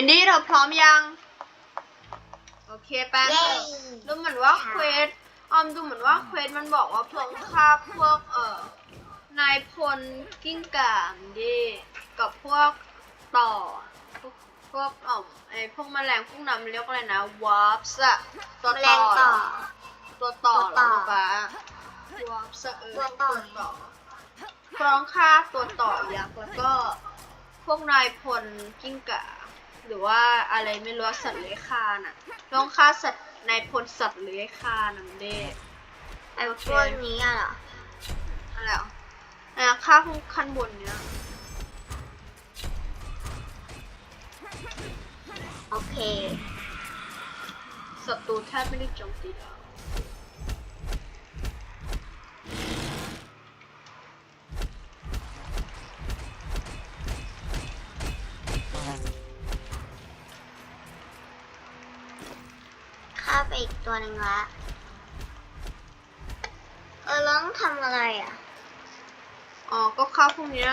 มินดี้เธอพร้อมยัง โอเคแป้งเย้ ดูเหมือนว่าเควสออมดูเหมือนว่าเควสมันบอกว่าเพิ่งฆ่าพวกเอ่อนายพลกิ้งก่ามินดี้กับพวกต่อ พวกพวกอ่อมไอพวกแมลงพวกนั้นมันเรียกว่าอะไรนะวาร์ปส์อะตัวแมลต่องเหรต่อ อตัวต่อตัวเหรต่ออป้าวาร์ปส์เออตัวต่อ ต่อพร้องฆ่าตัวต่อยักษ์แล้วก็พวกนายพลกิ้งก่า หรือว่าอะไรไม่รู้สัตว์เลื้อยคลานอะต้องฆ่าสัตว์นายพลสัตว์เลื้อยคลานนั่นเด้ไอ้พวกนี้อะเหรออะไรอะอะฆ่าพวกขั้นบนเนี้ยโอเคศัตรูแทบไม่ได้โจมตีเราฆ่า หนึ่งละ เออแล้วต้องทำอะไรอะ อ๋อ ก็ฆ่าพวกเนี้ย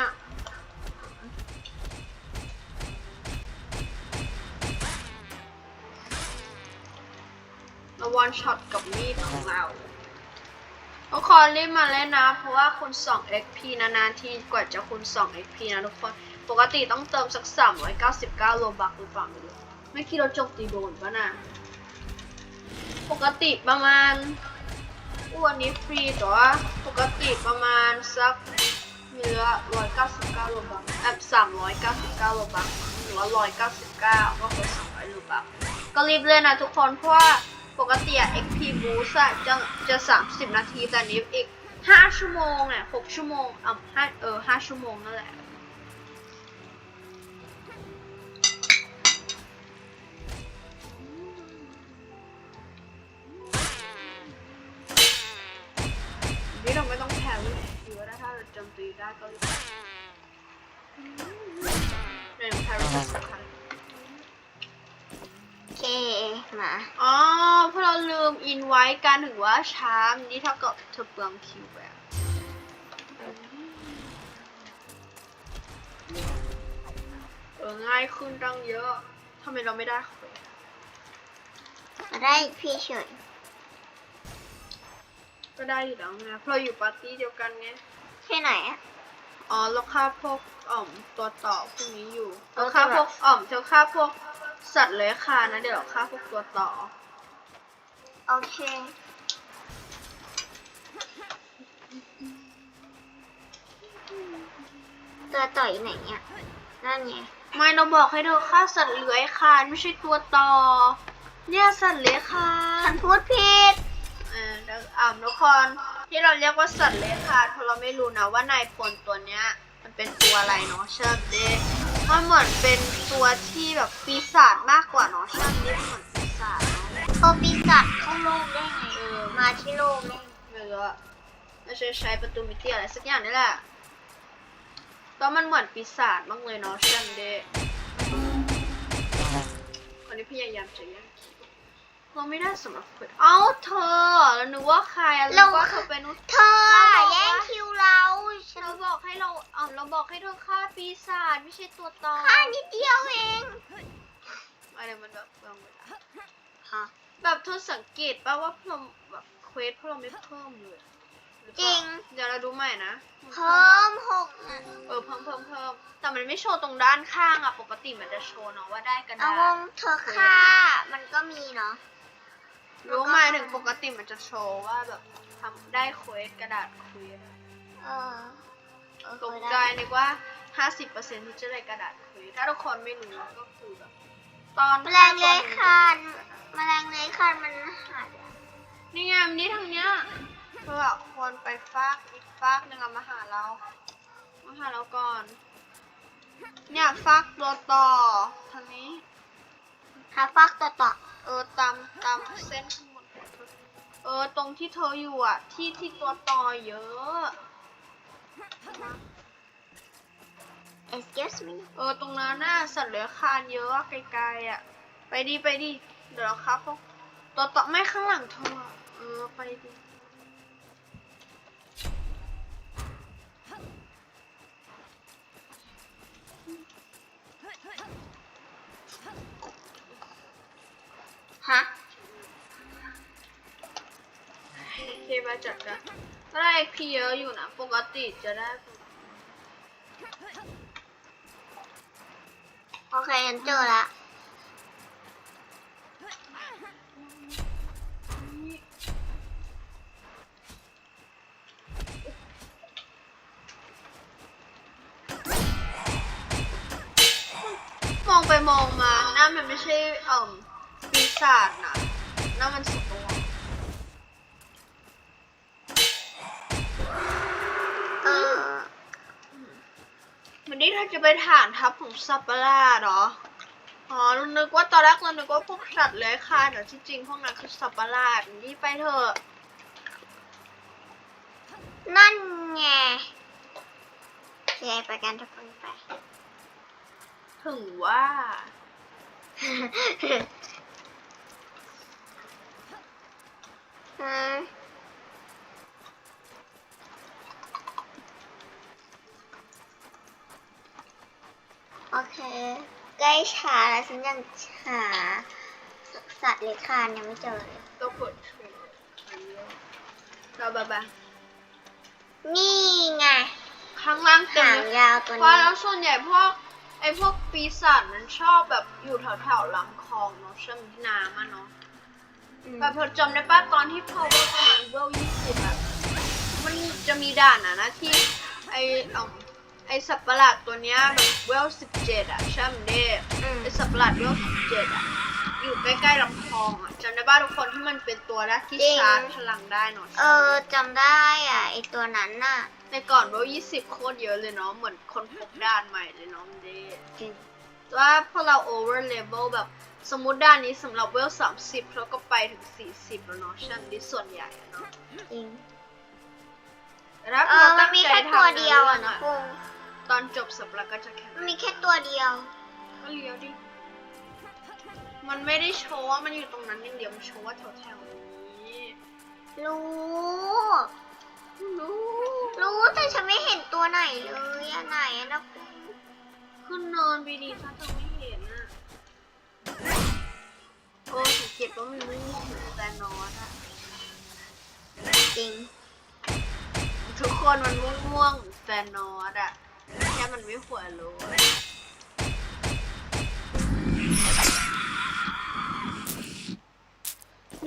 ระวันช็อตกับมีดของเราทุกคนรีบมาเล่นนะ เพราะว่าคุณ2 XP นานๆทีกว่าจะคุณ2 XP นะทุกคน ปกติต้องเติมสัก 399 โลบักหรือเปล่าไม่รู้ไม่คิดเราโจมตีโดนปะนะ ปกติประมาณอ้วนนี้ฟรีแต่ว่าปกติประมาณสักเนื้อ199โลบักแอบ399โลบักหรือว่า199ก็คือ200โลบักก็รีบเล่นนะทุกคนเพราะว่าปกติอะ XP boost อะจะจะ 30 นาทีแต่นี้อีก 5 ชั่วโมงเนี่ย6ชั่วโมงอะห้าเออ 5 ชั่วโมงนั่นแหละ ถโจมตีได้ก็รีบเนี่ยแพ้เราสำคัญโอเคมาอ๋อเพราะเราลืมอินไว้การถึงว่าช้านี่เท่ากับเธอเปลืองคิวแบบเออง่ายขึ้นตั้งเยอะทำไมเราไม่ได้ได้พี่เฉยก็ได้อยู่แล้วไงเพราะอยู่ปาร์ตี้เดียวกันไง แค่ไหนอะ อ๋อเราฆ่าพวกอ่อมตัวต่อพวกนี้อยู่เอเราอฆ่าแต่พแบบวกอ่อมเธอฆ่าพวกสัตว์เลื้อยคลานนะเดี๋ยวเราฆ่าพวกตัวต่อ โอเคตัวต่อยไหนเนี่ยนั่นไงไม่เราบอกให้เธอฆ่าสัตว์เลื้อยคลานไม่ใช่ตัวต่อ เนี่ยสัตว์เลื้อยคลาฉันนพูดผิด เออเดี๋ยวอ่านทุกคน ที่เราเรียกว่าสัตว์เลื้อยคลานเพราะเราไม่รู้นะว่านายพลตัวเนี้ย มันเป็นตัวอะไรเนาะเชิญเด้มันเหมือนเป็นตัวที่แบบปีศาจมากกว่าเนาะเชิญเด้เหมือนปีศาจเนาะพอปีศาจเข้าโลกได้ไงเออมาที่โลกได้ไงไม่รู้อะไม่ใช่ใช้ประตูมิติอะไรสักอย่างนี่แหละแล้วมันเหมือนปีศาจมากเลยเนาะเชิญเด้คนนี้พยายามจะแย่งคิ เราไม่ได้สำหรับคนเอ้าเธอแล้วนึกว่าใครอะนึกว่าเธอเป็นนุเธออะแย่งคิวเราฉันเราบอกให้เราเออเราบอกให้เธอฆ่าปีศาจไม่ใช่ตัวตอค่านิดเดียวเอง อะไรมันแบบเปลืองเวลาฮะ แบบเธอสังเกตป่ะว่าเราแบบเควสพวกเราไม่เพิ่มเลยหอเปจล่าริงเดี๋ยวเราดูใหม่นะเพิ่มหกนะเออเพิ่มเพิ่มเพิ่มแต่มันไม่โชว์ตรงด้านข้างอะปกติมันจะโชว์เนาะว่าได้กระเอาดาวษงเธอค่ามันก็มีเนาะ รู้ไหมถึงปกติมันจะโชว์ว่าแบบทำได้เควสกระดาษเควสเออเออตกได้ใจนึกว่า 50%ที่จะได้กระดาษเควสถ้าทุกคนไม่รู้ก็คือแบบตอนแมลงเลื้อยคลานแมลงเลื้อยคลานมันหายไปนี่ไงมันนี่ทางเนี้ยเพื่อคนไปฟากอีกฟากหนึ่งอะมาหาเรา มาหาเราก่อน เนี่ยฟากตัวต่อทางนี้ หาฟักต่อต่อเออตามตามเส้นข้างบนของเธอเออตรงที่เธออยู่อะ ที่ที่ตัวต่อเยอะ excuse me เออตรงนั้นน่ะสัตว์เลื้อยคลานเยอะอะไกลๆอะ ไปดิไปดิเดี๋ยวเราครับพวกตัวต่อไม่ข้างหลังเธออะเออไปดิ เคไปจัดกันก็ได้ XP เยอะอยู่นะ ปกติจะได้ โอเคฉันเจอละมองไปมองมานั่นมันไม่ใช่เอ่อปีศาจนะนั่นมันสัตว์ตัว เออ มันนี่ถ้าจะไปฐานทัพของสัตว์ประหลาดเหรอ อ๋อเรานึกว่าตอนแรกเรานึกว่าพวกสัตว์เลื้อยคลานแต่ที่จริงพวกนั้นคือสัตว์ประหลาดนี่ไปเถอะ นั่นไงโอเคไปกันทุกคนไป ถึงว่า อืม โอเค ใกล้ชาแล้วฉันยังหาสัตว์เลื้อยคลานยังไม่เจอเลยก็กดเทรดเราบาบานี่ไงข้างล่างเต็มหางเลยยาวตัวเพราะนี้แล้วส่วนใหญ่พวกไอ้พวกปีศาจมันชอบแบบอยู่แถวๆลำคลองเนาะเชื่อมที่น้ำอะเนาะ อืมแบบเธอจำได้ป่ะตอนที่พอว่าประมาณเวลยี่สิบอะมันจะมีด่านอะนะที่ไอ้เอ่อ ไอ้สัตว์ประหลาดตัวเนี้ยแบบเวลสิบเจ็ดอะใช่ไหมเด้อืมไอ้สัตว์ประหลาดเวลสิบเจ็ดอะอยู่ใกล้ๆลำคลองอะจำได้ป่ะทุกคนที่มันเป็นตัวแรกที่จริง ชาร์จพลังได้เนาะเออจำได้อะไอตัวนั้นน่ะในก่อนเวลยี่สิบโคตรเยอะเลยเนาะเหมือนคนพบด่านใหม่เลยเนาะมันเด้จริงว่าพอเรา over level แบบสมมติด้านนี้สำหรับเวลสามสิบเราก็ไปถึงสี่สิบแล้วเนาะใช่ไหมที่ส่วนใหญ่อะเนาะจริงแต่ถ้าเอเราอมัตั้นงมีใจแค่ทำตัวในเดียว อนจบสับแล้วก็จะแค่มันมีแค่ตัวเดียว ก็เลี้ยวดิ มันไม่ได้โชว์ว่ามันอยู่ตรงนั้นอย่างเดียวมันโชว์ว่าแถวๆนี้รู้ รู้ รู้แต่ฉันไม่เห็นตัวไหนเลยอันไหนอะนะคุณขึ้นนอนไปดีถ้าเธอไม่เห็นอะโอ้สังเกตว่ามันไม่มีถึงแต่นอนอะจริง ทุกคนมันม่วงๆแฟนนอตอะ แค่มันไม่หัวรู้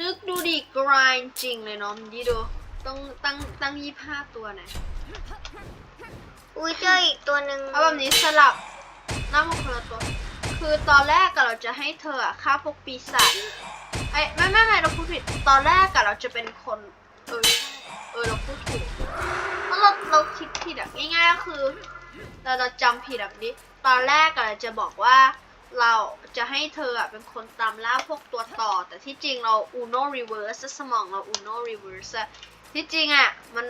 นึกดูดิกรายจริงเลยเนาะมันดีดูต้องตั้งตั้งยี่ห้าตัวนะอุ้ยเจออีกตัวหนึ่งเอาแบบนี้สลับหน้ามันคนละตัว คือตอนแรกอะเราจะให้เธออะฆ่าพวกปีศาจไอ้ยไม่ไม่ไม่เราพูดผิดตอนแรกอะเราจะเป็นคนเออใช่เออเราพูดถูกเพราะเราเราคิดผิดอะง่ายๆก็คือ เราเราจำผิดแบบนี้ ตอนแรกอะจะบอกว่าเราจะให้เธออะเป็นคนตามล่าพวกตัวต่อ แต่ที่จริงเรา uno reverse สมองเรา uno reverse ที่จริงอะมัน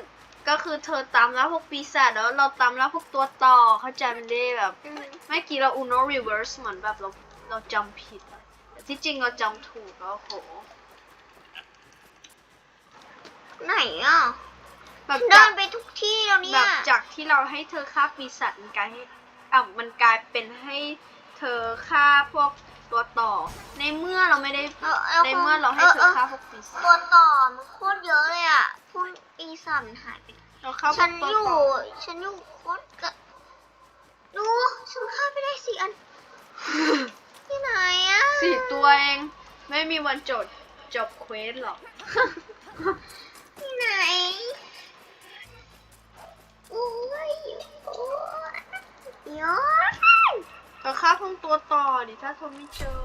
ก็คือเธอตามล่าพวกปีศาจแล้วเราตามล่าพวกตัวต่อเข้าใจมันได้แบบอืมเมื่อกี้เรา uno reverse เหมือนแบบเราเราจำผิดแต่ที่จริงเราจำถูกแล้วโหไหนอะ แบบเดิจากนไปทุกที่แล้วเนี่แบยบจากที่เราให้เธอฆ่าปีศาจมันกลายให้อะมันกลายเป็นให้เธอฆ่าพวกตัวต่อ ในเมื่อเราไม่ได้เออเออในเมื่อเราให้เธอฆ่าพวกปีศาตัวจต่อมันโคตรเยอะเลยอะพุ่นปีศาจมันหายไปไหนเราฆ่าพฉัวนกตัวอยู่ ต่อฉันอยู่โคตรกะดูฉันฆ่าไปได้สี่อันที่ไหนอะสี่ตัวเองไม่มีวันจบจบเควสหรอก ที่ไหนโอ้ยโอ้ยยอดเราฆ่าพวกตัวต่อดิถ้าเธอไม่เจอ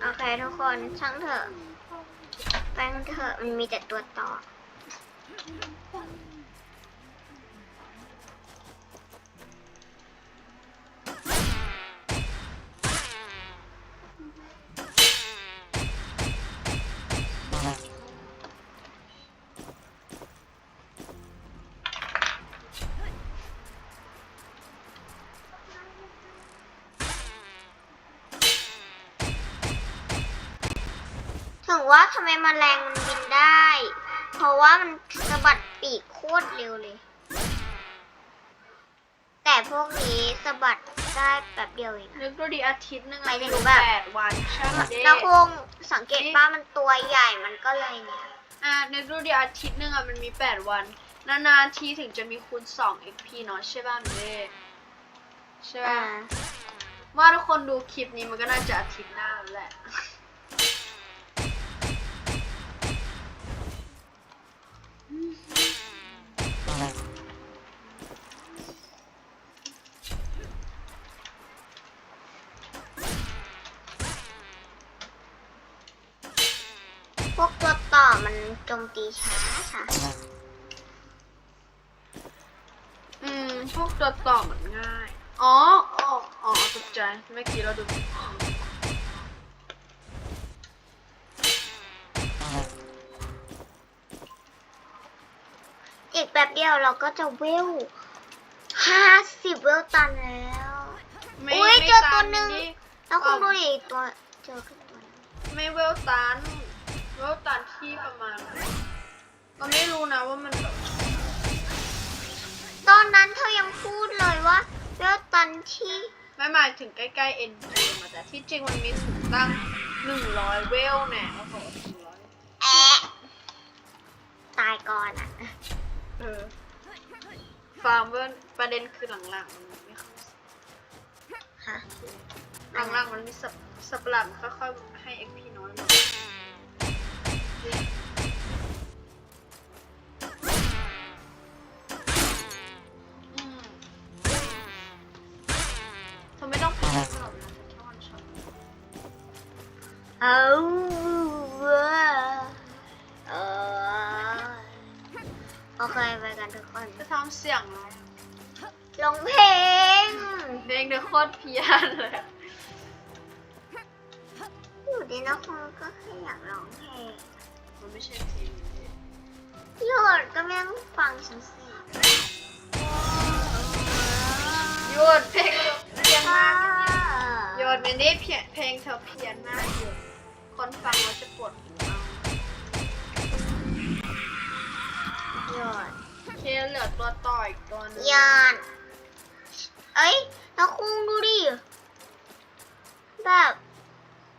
โอเคทุกคนช่างเถอะแป้งเถอะมันมีแต่ตัวต่อ ไมแมลงมันบินได้ เพราะว่ามันสะบัดปีกโคตรเร็วเลย แต่พวกนี้สะบัดได้แบบเดียวเอง นึกดูดิอาทิตย์หนึงหมาอะยถึงอยู่แบบ แปดวันใช่ไหมเด้แล้วคงสังเกตป้ามันตัวใหญ่มันก็เลยเนี่ย อ่านึกดูดิอาทิตย์หนึงอะมันมีแปดวัน นานๆทีถึงจะมีคูณสอง XP เนาะใช่ป่ะเด้ใช่อ่าป่ะว่าทุกคนดูคลิปนี้มันก็น่าจะอาทิตย์หน้าแล้วแหละ พวกตัวต่อมันโจมตีช้าค่ะ อืม พวกตัวต่อมันง่าย อ๋อ อ๋ออ๋อตกใจ เมื่อกี้เราดูอีกแบบเดียวเราก็จะเวลห้าสิบเวลตันแล้ว ไม่อุ๊ยไม่เจอตัวตัหนึ่งดิแล้วคุณอ้าวดูดิตัว เจอขึ้นตัวหนึ่งไม่เวลตัน เวลตันที่ประมาณก็ไม่รู้นะว่ามันแบบตอนนั้นเธอยังพูดเลยว่าเวลตันที่ไม่หมายถึงใกล้ๆเอ็นเกมอะแต่ที่จริงมันมีถึงตั้งหนึ่งร้อยเวลแน่โอ้โหหนึ่งร้อยแอะตายก่อนอะ เออฟาร์มเวลประเด็นคือหลังๆมันไม่ค่อยฮะหลังๆมันมีสับสับหลังค่อยๆให้ XP น้อยลงอืม เธอไม่ต้องแพ้หรอกนะเธอแค่วันช็อตเอาเว้อเออโอเคไปกันทุกคน จะทำเสียงอะไรลงเพลงเพลงเดือโคตรเพี้ยนเลยอยู่ดีนะคุณก็แค่อยากร้องเพลง มันไม่ใช่เพลงนี้หยุดก็ไม่ต้องฟังฉันสิหยุดเพลงเพี้ยนอ่ามากหยุดไม่ได้เพี้ยนเพลงเธอเพี้ยนมากหยุดคนฟังเราจะปวดหูเอาหยุดโอเคเหลือตัวต่ออีกตัวหนึงยานเอ้ยแล้วคุณดูดิแบบ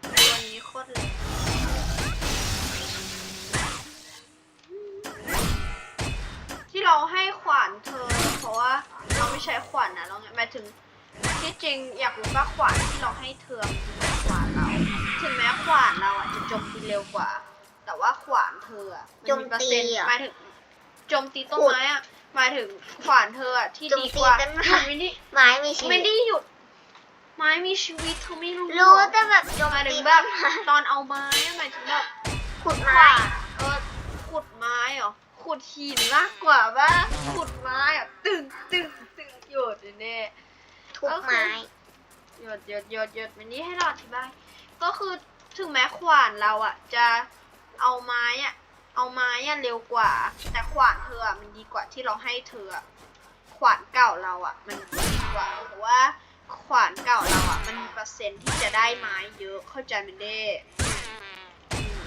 ตัวนี้โคตรแรง เราให้ขวานเธอ เพราะว่าเราไม่ใช้ขวานนะเราหมายถึงที่จริงอยากรู้ว่าขวานที่เราให้เธอมันคือขวานเราถึงแม้ขวานเราอะจะโจมตีเร็วกว่า แต่ว่าขวานเธออะมันมีเปอร์เซ็นต์หมายถึงโจมตีต้นไม้อะหมายถึงขวานเธออะที่ดีกว่ามันไม่ได้ไม้มีชีวิไม่ตได้หยุด ไม้มีชีวิตเธอไม่รู้รู้เหอแต่แบบโจมหมายถึตีงแบแบบบตอนเอาไม้อะหมายถึงแบบขุดขไม้วานเออขุดไม้เหรอ ขุดหินมากกว่าว่าขุดไม้อะตึงตึงตึงหยุดแน่ทุบไม้ๆหยุดหยุดหยุดหยุดมันนี่ให้เราอธิบายก็คือถึงแม้ขวานเราอะจะเอาไม้อะเอาไม้อะเร็วกว่า แต่ขวานเธออะมันดีกว่าที่เราให้เธออะขวานเก่าเราอะมันดีกว่าเพราะว่าขวานเก่าเราอะมันมีเปอร์เซ็นต์ที่จะได้ไม้เยอะเข้าใจมันเด้อืม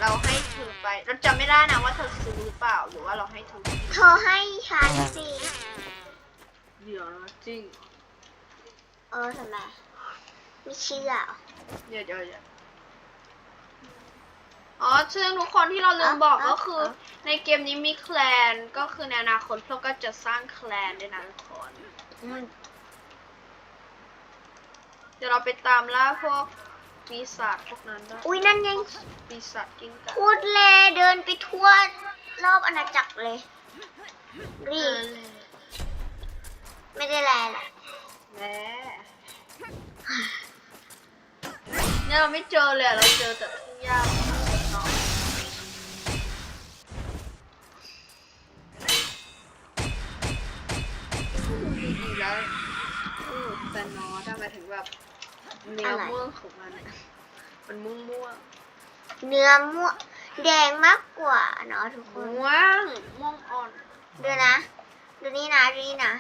เราให้เธอไป เราจำไม่ได้นะว่าเธอซื้อหรือเปล่าหรือว่าเราให้เธอเธอให้ฉันสิเดี๋ยวนะจริง เออทำไมไม่เชื่อเหรอเดี๋ยวเดี๋ยวเดี๋ยวอ๋อซึ่งทุกคนที่เราลืมบอกอะก็คืออะในเกมนี้มีแคลนก็คือในอนาคตเราก็จะสร้างแคลนด้วยนะทุกคนอืมเดี๋ยวเราไปตามล่าพวก ปีศาจพวกนั้นด้วยอุ้ยนั่นยังปีศาจกิ้งก่าพูดเลยเดินไปทั่วรอบอาณาจักรเลยรีเอบอไม่ได้แลหรอกแหม่เนี่ยเราไม่เจอเลยอะเราเจอแต่ทุ่งหญ้าเนาะดีๆแล้วเออแต่นอถ้าหมายถึงแบบ เนื้อม่วงของมันอะมันม่วงม่วงเนื้อม่วงแดงมากกว่าเนาะทุกๆคนม่วงม่วงอ่อนดูนะดูนี่นะดูนี่นะ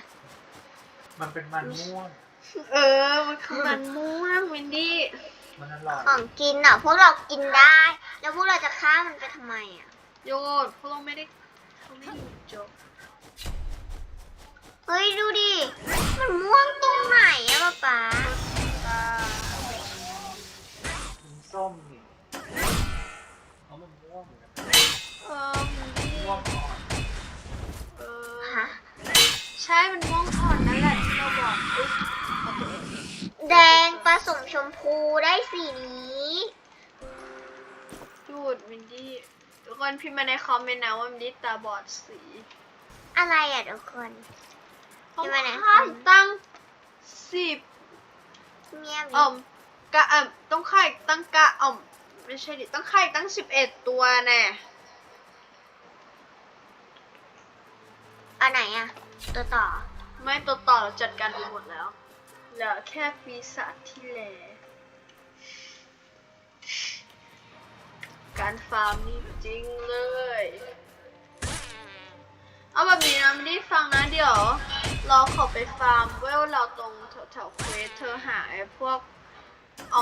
มันเป็นมันม่วง เออ มันคือมันม่วงวินดี้มันอร่อยของกินอะ พวกเรากินได้ แล้วพวกเราจะฆ่ามันไปทำไมอะ โยดพวกเราไม่ได้เขาไม่หยุดจบเฮ้ย ดูดิ มันม่วงตรงไหนอะป๊าป๊า ใช่มันม่วงอ่อนนั่นแหละที่เราบอกอุ๊ยโอเคแดงผสมชมพูได้สีนี้ หยุดมินดี้ทุกคนพิมพ์มาในคอมเมนต์นะว่ามินดี้ตาบอดสีอะไรอะทุกคน เขาพิมพ์มาในคค่าอมตั้งสิบเงียบดิอ่อมกะอะต้องค่ายตั้งกะอ่อมไม่ใช่ดิต้องค่ายตั้งสิบเอ็ดตัวแน่อันไหนอะ ตัวต่อ ไม่ตัวต่อเราจัดการไปหมดแล้วเหลือแค่ปีศาจที่เหลการฟาร์มนี่จริงเลย เอาแบบนี้นะไม่ได้ฟังนะเดี๋ยว เราขอไปฟาร์มเวลเราตรงแถวๆเควสเธอหาไอ้พวกเอา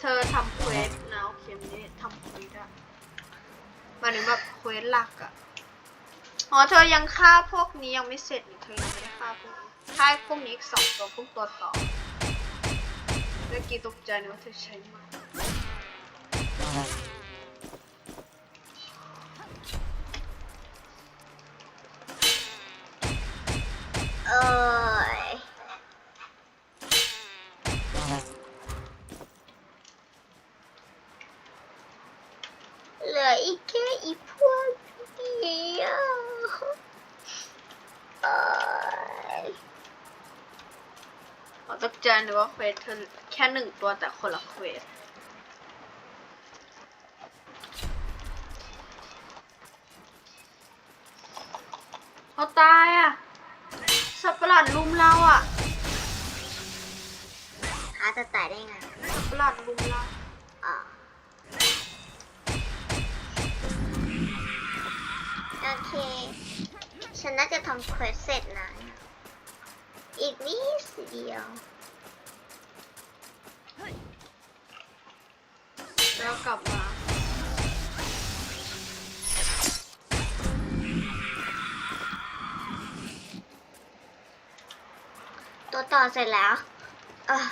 เธอทำเควสนะโอเคไม่ได้ทำเควสอะหมาถึงแบบเควสหลักอะ อ๋อเธอยังฆ่าพวกนี้ยังไม่เสร็จนี่เธอยังไม่ได้ฆ่าพวกนี้ฆ่าพวกนี้อีกสองตัวพวกตัวต่อเมื่อกี้ตกใจนึกว่าเธอใช้มา เราตกใจนึกว่าเควสเธอแค่หนึ่งตัวแต่คนละเควสเขาตายอะ สัตว์ประหลาดลุมเราอะหาจะตายได้ไงสัตว์ประหลาดลุมเราอ่าโอเค ฉันน่าจะทำเควสเสร็จนะ อีกนิดเดียว แล้วกลับมาตัวต่อเสร็จแล้ว เออ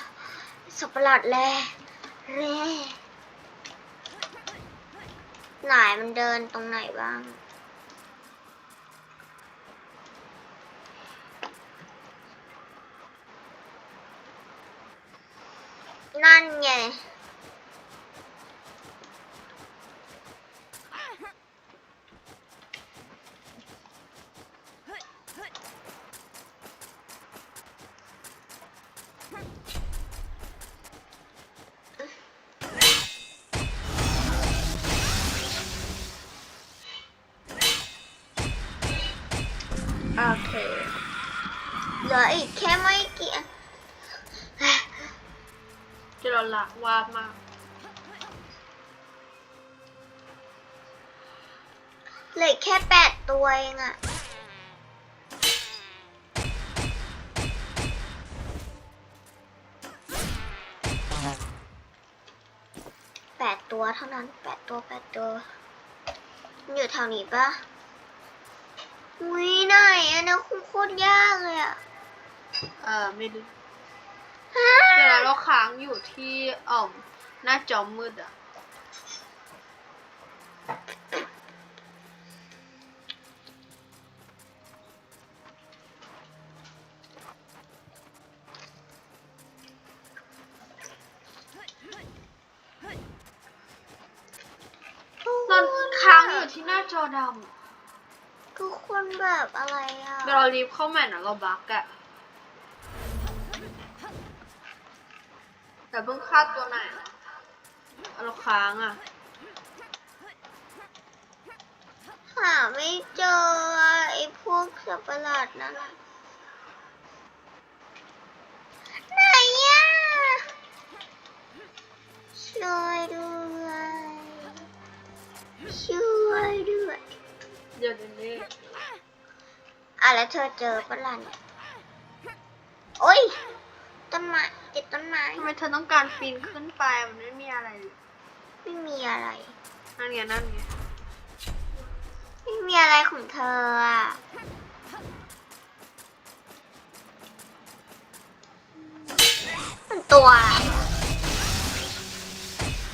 สับปะหลาดแร่แร่ไหนมันเดินตรงไหนบ้างนั่นไง วาบมาก เหลืออกแค่แปดตัวเองอะแปดตัวเท่านั้นแปดตัวแปดตัวมันอยู่แถวนี้ปะอุ้ยไหนอันนี้คุ้โคตรยากเลยอะเออไม่รู้ฮะเดี๋ยวเราค้างอยู่ที่อ่อมหน้าจอมืดอะตอนค้างอยู่ที่หน้าจอดำทุกคนแบบอะไรอะเดี๋ยวเรารีบเข้าใหม่นะเราบักอะ แต่เพิ่งฆ่าตัวไหนนะเราค้างอะหาไม่เจออะไอ้พวกสัตว์ประหลาดนั่นอะไหนอะช่วยด้วย ช่วยด้วยเดี๋ยวเดี๋ยวนี้อะแล้วเธอเจอปะล่ะเนี่ยโอ้ยต้นไม้ ติดต้นไม้ ทำไมเธอต้องการปีนขึ้นไปมันไม่มีอะไรเลยไม่มีอะไร นั่นไงนั่นไงไม่มีอะไรของเธออะมันตัวอะไร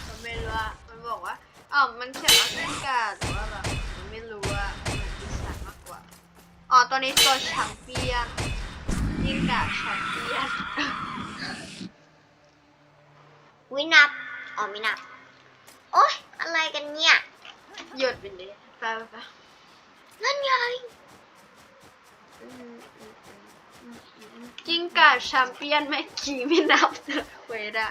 มันไม่รู้อะมันบอกว่าอ๋อมันเขียนว่ากิ้งก่าแต่ว่าแบบมันไม่รู้อะเหมือนปีศาจมากกว่า อ๋อตัวนี้ตัวแชมเปี้ยนกิ้งก่าแชมเปี้ยน วินับอ๋อไม่นับ โอ๊ยอะไรกันเนี่ย หยุดไปเลยไปไปไปนั่นไงกิ้งก่าแชมเปี้ยนเมื่อกี้ไม่นับเควดอะ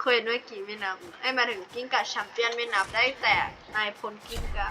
เควดเมื่อกี้ไม่นับไอ้ยหมายถึงกิ้งก่าแชมเปี้ยนไม่นับได้แต่นายพลกิ้งก่า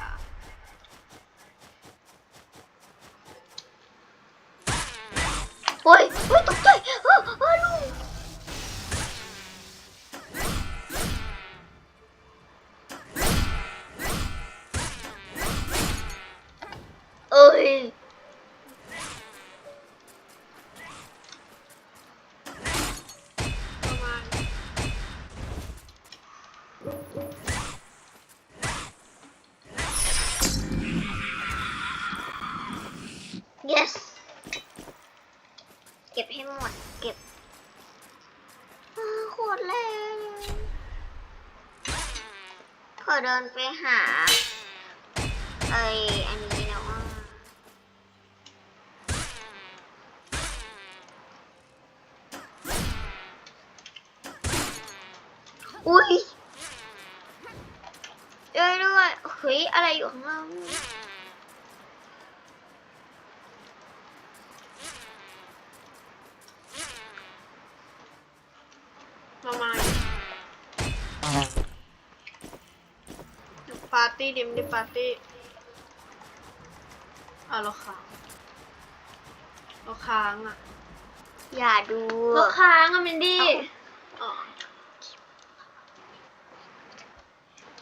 เดินไปหาไออันนี้นะว่าอุ้ยเอ้ยด้วยเฮ้ยอะไรอยู่ข้างล่าง ประมาณปาร์ ตี้ดิมดิปาร์ตี้อะเราค้างเราค้างอะอย่าดูเราค้างอะมินดี้อ๋อ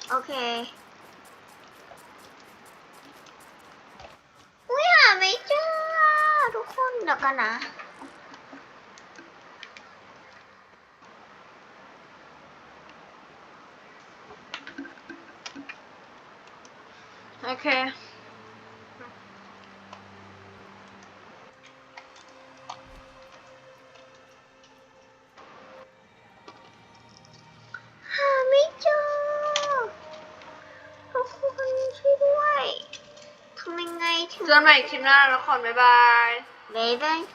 โอเคอุ้ยหาไม่เจออทุกคนเดี๋ยวกันนะ เคหาไม่เจอทุกคนช่วยด้วยทำยังไงถึงเจอกันใหม่คลิปหน้าแล้วคนบ๊ายบาย บ๊ายบาย